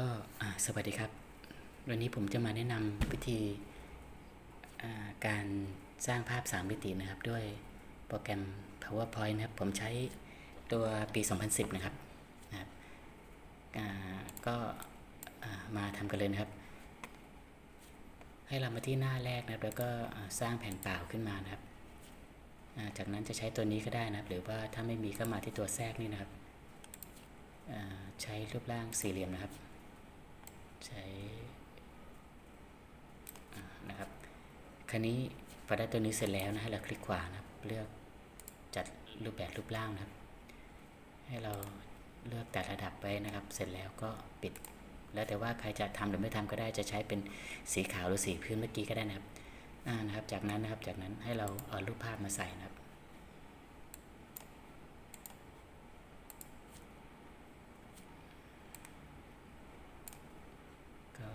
ก็สวัสดีครับ วันนี้ผมจะมาแนะนำวิธีการสร้างภาพ 3 มิตินะครับ ด้วยโปรแกรม PowerPoint นะครับ ผมใช้ตัวปี 2010 นะครับนะครับก็มาทำกันเลยนะครับ ให้เรามาที่หน้าแรกนะครับ แล้วก็สร้างแผ่นเปล่าขึ้นมานะครับ จากนั้นจะใช้ตัวนี้ก็ได้นะครับ หรือว่าถ้าไม่มีก็มาที่ตัวแทรกนี่นะครับใช้รูปร่างสี่เหลี่ยมนะครับ ใช้อ่นะครับคราวนี้พอได้ตัวนี้เสร็จแล้วนะให้เราคลิกขวานะครับ เลือกจัดรูปแบบรูปร่างนะครับ ให้เราเลือกแต่ระดับไว้นะครับ เสร็จแล้วก็ปิด แล้วแต่ว่าใครจะทำหรือไม่ทำก็ได้จะใช้เป็นสีขาวหรือสีพื้นเมื่อกี้ก็ได้นะครับอ่านะครับ จากนั้นนะครับจากนั้นให้เราเอารูปภาพมาใส่นะครับ ก็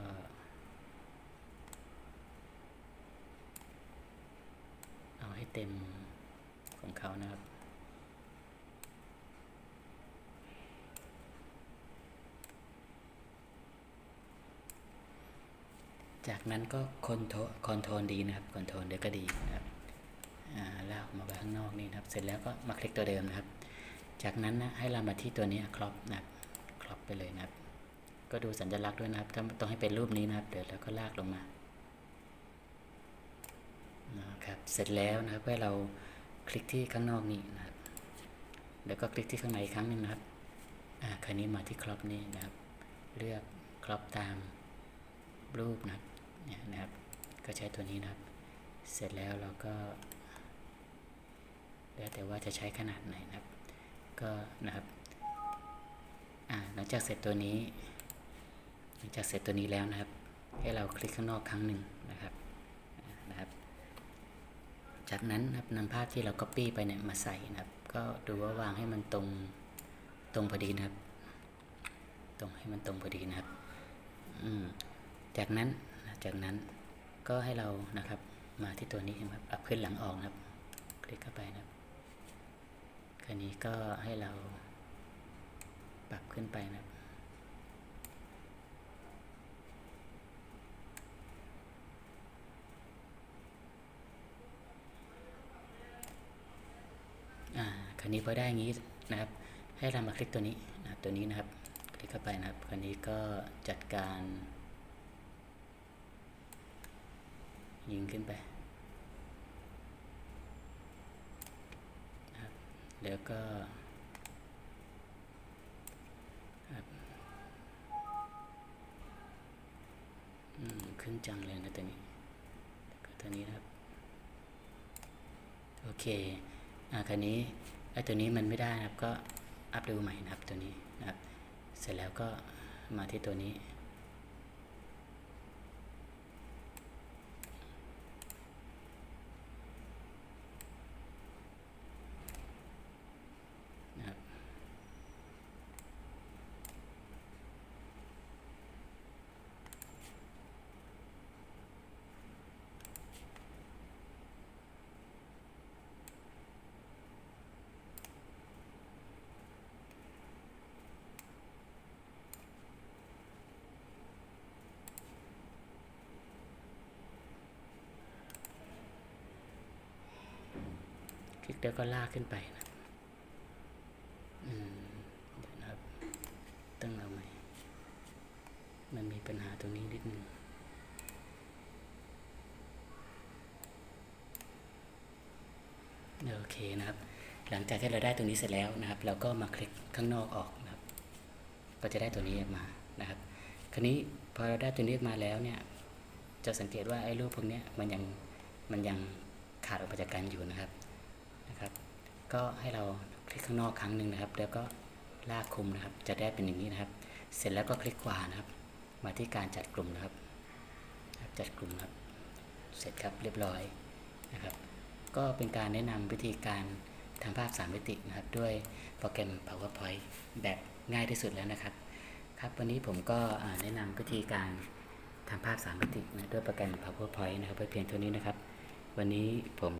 เอาให้เต็มของเขานะครับจากนั้นก็คอนโทรคอนโทรลดีนะครับคอนโทรลเดี๋ยวก็ดีนะครับลากออกมาไว้ข้างนอกนี่นะครับ เสร็จแล้วก็มาคลิกตัวเดิมนะครับ จากนั้นนะให้เรามาที่ตัวนี้ครอปนะครับครอปไปเลยนะครับ ก็ดูสัญลักษณ์ด้วยนะครับถ้าต้องให้เป็นรูปนี้นะครับ เดี๋ยวเราก็ลากลงมานะครับ เสร็จแล้วนะครับให้เราคลิกที่ข้างนอกนี่นะครับ แล้วก็คลิกที่ข้างในอีกครั้งหนึงนะครับอ่าคราวนี้มาที่ครอปนี่นะครับ เลือกครอปตามรูปนะครับเนี่ยนะครับ ก็ใช้ตัวนี้นะครับ เสร็จแล้วเราก็แล้วแต่ว่าจะใช้ขนาดไหนนะครับ ก็นะครับอ่าหลังจากเสร็จตัวนี้ หลังจากเสร็จตัวนี้แล้วนะครับ ให้เราคลิกข้างนอกครั้งหนึ่งนะครับนะครับ จากนั้นนะครับนำภาพที่เรา Copy ไปเนี่ยมาใส่นะครับ ก็ดูว่าวางให้มันตรงตรงพอดีนะครับ ตรงให้มันตรงพอดีนะครับอืมจากนั้นจากนั้นก็ให้เรานะครับมาที่ตัวนี้นะครับอัพขึ้นหลังออกนะครับ คลิกเข้าไปนะครับคราวนี้ก็ให้เราปรับขึ้นไปนะครับ อ่าวนี้พอได้อย่างนี้นะครับ ให้เรามาคลิกตัวนี้นะครับตัวนี้นะครับ คลิกเข้าไปนะครับคราวนี้ก็จัดการ ยิงขึ้นไปนะครับแล้วก็อืมขึ้นจังเลยนะตัวนี้ตัวนี้นะครับ โอเค อ่าคราวนี้ ไอ้ตัวนี้มันไม่ได้นะครับก็อัพดูใหม่นะครับตัวนี้นะครับเสร็จแล้วก็มาที่ตัวนี้ คลิกแล้วก็ลากขึ้นไปนะอืมเดี๋ยวนะครับ ตั้งเอาใหม่ มันมีปัญหาตรงนี้นิดนึงโอเคนะครับ หลังจากที่เราได้ตรงนี้เสร็จแล้วนะครับ เราก็มาคลิกข้างนอกออกนะครับ ก็จะได้ตัวนี้ออกมานะครับ คราวนี้พอเราได้ตัวนี้ออกมาแล้วเนี่ย จะสังเกตว่าไอ้รูปพวกเนี้ยมันยังมันยังขาดออกมาจากกันอยู่นะครับ ก็ให้เราคลิกข้างนอกครั้งหนึ่งนะครับ แล้วก็ลากคุมนะครับ จะได้เป็นอย่างนี้นะครับ เสร็จแล้วก็คลิกขวานะครับ มาที่การจัดกลุ่มนะครับ จัดกลุ่มครับ เสร็จครับเรียบร้อยนะครับ ก็เป็นการแนะนำวิธีการทำภาพ 3 มิตินะครับ ด้วยโปรแกรม PowerPoint แบบง่ายที่สุดแล้วนะครับ ครับวันนี้ผมก็แนะนำวิธีการทำภาพ 3 มิตินะด้วยโปรแกรม PowerPoint นะครับเพียงเท่านี้นะครับ วันนี้ผม